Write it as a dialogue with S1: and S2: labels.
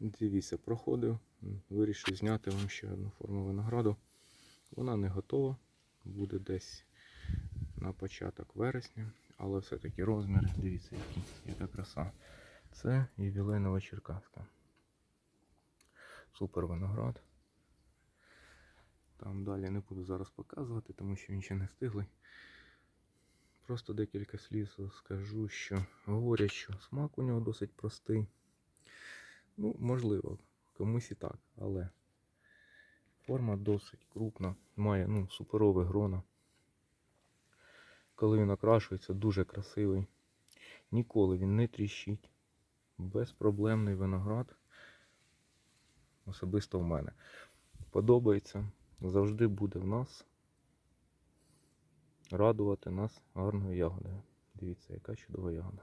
S1: Дивіться, проходив, вирішив зняти вам ще одну форму винограду. Вона не готова, буде десь на початок вересня, але все-таки розмір, дивіться, який, яка краса. Це ювілейнова черкаска. Супер виноград. Там далі не буду зараз показувати, тому що він ще не стиглий. Просто декілька слів скажу, що говорять, що смак у нього досить простий. Ну, можливо, комусь і так, але форма досить крупна, має ну, суперове грона. Коли він окрашується, дуже красивий. Ніколи він не тріщить. Безпроблемний виноград. Особисто в мене. Подобається. Завжди буде в нас радувати нас гарною ягодою. Дивіться, яка чудова ягода.